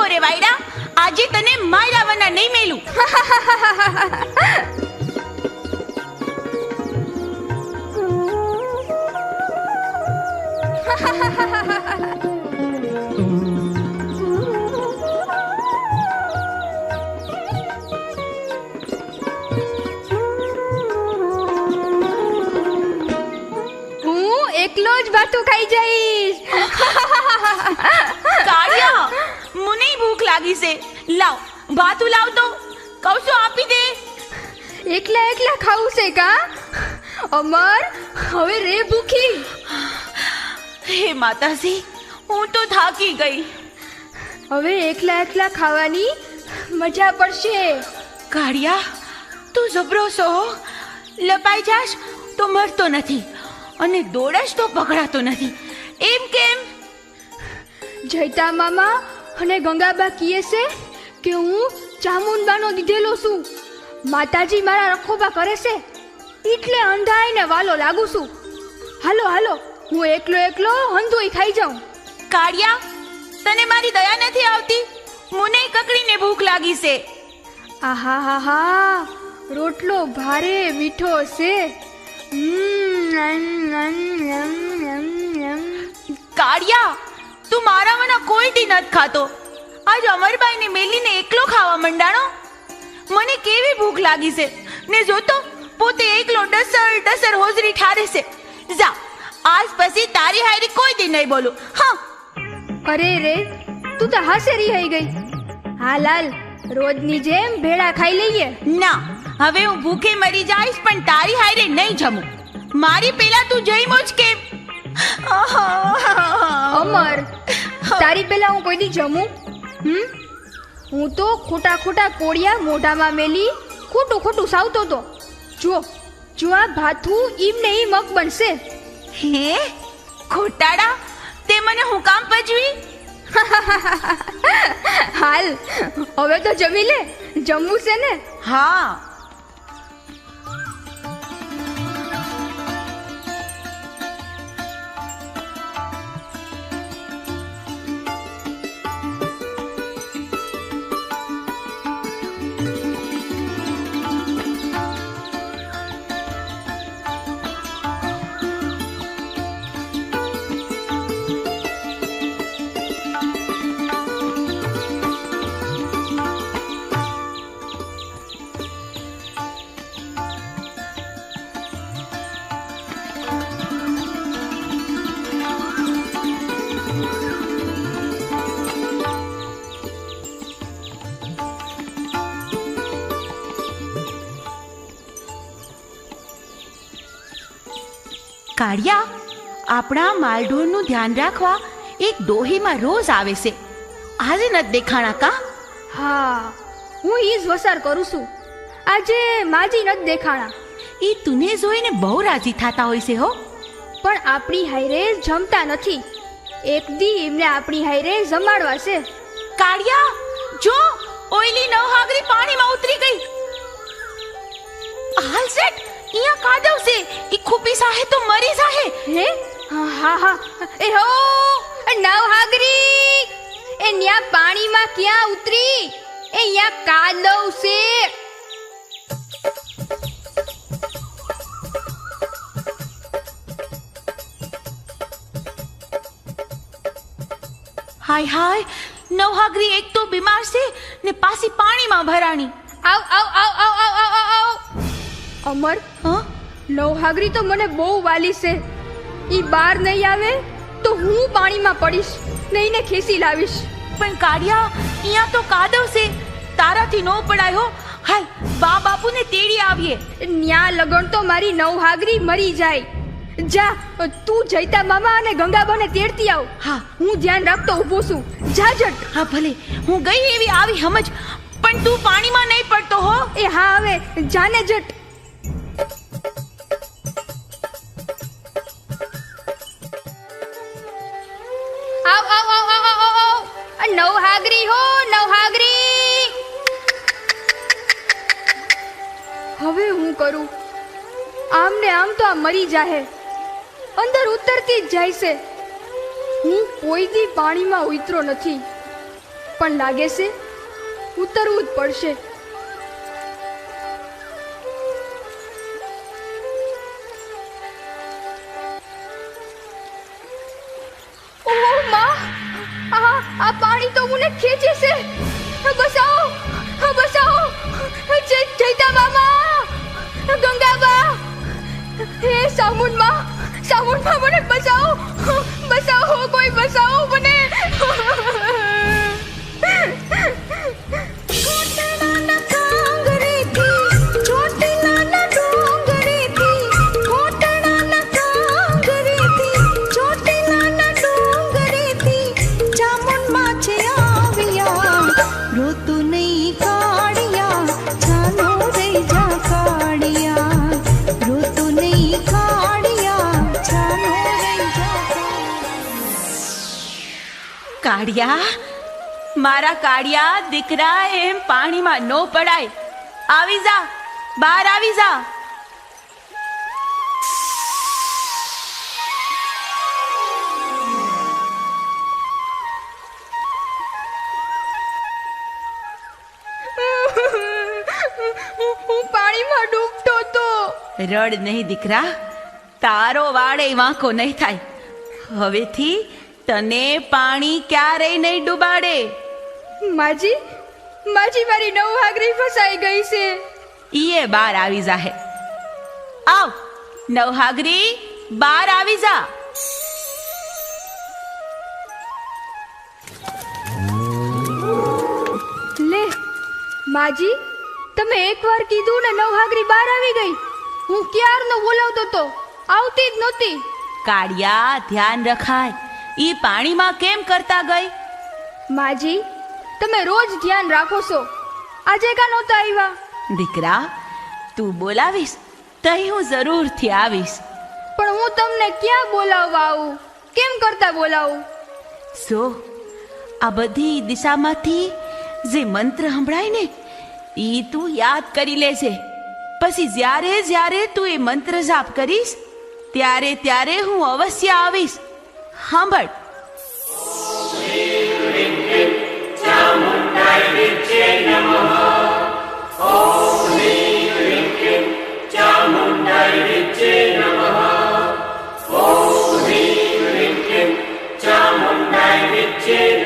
ઊભો રે વાયડા આજે તને માર્યા વના નહીં મેલું. હું એકલો જ ભાતું ખાઈ જઈશ. લાગી છે. લાવ ભાતું લાવ તો. કહું છું આપી દે. એકલા એકલા ખાવું છે કા? અમર હવે રે ભૂખી. હે માતાજી હું તો થાકી ગઈ. હવે એકલા એકલા ખાવાની મજા પડશે. કાળિયા તું જબરો છો લપાઈ જાશ તો મરતો નથી અને દોડશ તો પકડાતો નથી. એમ કેમ? જયતા મામા અને ગંગાબા કહે છે કે હું ચામુંડાનો દીધેલો છું. માતાજી મારા રખોબા કરે છે. એટલે અંધાઈને વાલો લાગુ છું. હાલો હાલો હું એકલો એકલો અંધોઈ ખાઈ જાઉં. કાળિયા તને મારી દયા નથી આવતી? મને કકડીને ભૂખ લાગી છે. આહા હા હા રોટલો ભારે મીઠો છે. કાળિયા તું મારા મના કોઈ દી નથી ખાતો? આજ અમરબાઈને મેલીને એકલો ખાવા મંડાણો? મને કેવી ભૂખ લાગી છે? ને જોતો પોતે એકલો ડસર ડસર હોજરી ઠારે છે. જા આજ પછી તારી હારી કોઈ દી નહીં બોલું. હા. અરે રે તું તો હાસેરી થઈ ગઈ. હા લાલ રોજની જેમ ભેળા ખાઈ લઈએ. ના હવે હું ભૂખે મરી જઈશ પણ તારી હારે નહીં જમું. મારી પેલા તું જઈમો જ કેમ અમર તારી પેલા હું કોઈ દી જમું? હમ? હું તો ખોટા ખોટા કોળિયા મોઢામાં મેલી ખોટું ખોટું સાવતો તો. જો જો આ ભાથું ઈમ ને ઈમ મગ બનશે. હે? ખોટાડા? તે મને હું કામ પજવી? હાલ હવે તો જમી લે. જમવું છે ને? હા. કાળિયા આપણા માલઢોરનું ધ્યાન રાખવા એક ડોહીમાં રોજ આવે છે. આજે નથી દેખાણા કા? હા હું ઈ જ વસાર કરું છું. આજે માજી નથી દેખાણા. એ તુને જોઈને બહુ રાજી થતા હોય છે હો. પણ આપણી હાયરે જમતા નથી. એક દી એમને આપણી હાયરે જમાડવા છે. કાળિયા જો ઓઈલી નવહાગરી પાણીમાં ઉતરી એ ખૂપી સાહે તો મરી સાહે હે? હા હા એ હો નવહાગરી. એ ન્યા પાણીમાં ક્યાં ઉતરી? એ ન્યા કાદવ છે હાય હાય. નવહાગરી એક તો બીમાર છે ને પાછી પાણીમાં ભરાણી. આવ આવ આવ આવ આવ આવ. અમર? હા? નવ હાગરી તો મને બહુ વાલી છે. ઈ બહાર નહીં આવે તો હું પાણીમાં પડીશ નહીં ને ખેસી લાવીશ. પણ કાળિયા અહીંયા તો કાદવ છે. તારાથી નો પડાયો હાય બા બાપુને તેડી આવીએ. ન્યા લગણ તો મારી નવહાગરી મરી જાય. જા તું જયતા મામા અને ગંગાબાને તેડતી આવ. હા. હું ધ્યાન રાખતો ઊભો છું. જા જટ. હા ભલે. હું ગઈ એવી આવી સમજ પણ તું પાણીમાં નહીં પડતો હો. એ હા હવે જાને જટ. આવ આ નવ હાગરી હો, નવહાગરી. હવે હું કરું? આમ ને આમ તો આ મરી જાહે. અંદર ઉતરતી જ જાય છે હું કોઈ દી પાણીમાં ઉતરો નથી. પણ લાગે છે, ઉતરવું જ પડશે. હે સામુનમાં સામુનમાં મને બચાવો. બચાવો કોઈ બચાવો મને. કાળિયા મારા કાળિયા દીકરા એમ પાણીમાં નો પડાય. આવી જા બહાર આવી જા. હું પાણીમાં ડૂબતો તો. રડ નહીં દીકરા તારો વાળે વાંકો નહીં થાય. હવેથી તને પાણી ક્યારેય નહીં ડૂબાડે. માજી માજી મારી નવહાગરી ફસાઈ ગઈ છે. ઈએ બાર આવી જાહે આવ નવહાગરી બાર આવી જા. લે માજી તમે એકવાર કીધું ને નવહાગરી બાર આવી ગઈ. હું ક્યારનો બોલાવતો તો આવતી જ નહોતી. કાળિયા ધ્યાન રખાય. ઈ પાણીમાં કેમ કરતા ગઈ? માજી તમે રોજ ધ્યાન રાખો છો. આજે કા નહોતા આવ્યા? દીકરા તું બોલાવીશ? તઈ હું જરૂરથી આવીશ. પણ હું તમને ક્યાં બોલાવવા આવું? કેમ કરતા બોલાવું? સો આ બધી દિશામાંથી જે મંત્ર સંભળાય ને એ તું યાદ કરી લેજે. પછી જ્યારે જ્યારે તું એ મંત્ર જાપ કરીશ ત્યારે ત્યારે હું અવશ્ય આવીશ. સાંભળ ચામુંડાય વિદ્યે નમઃ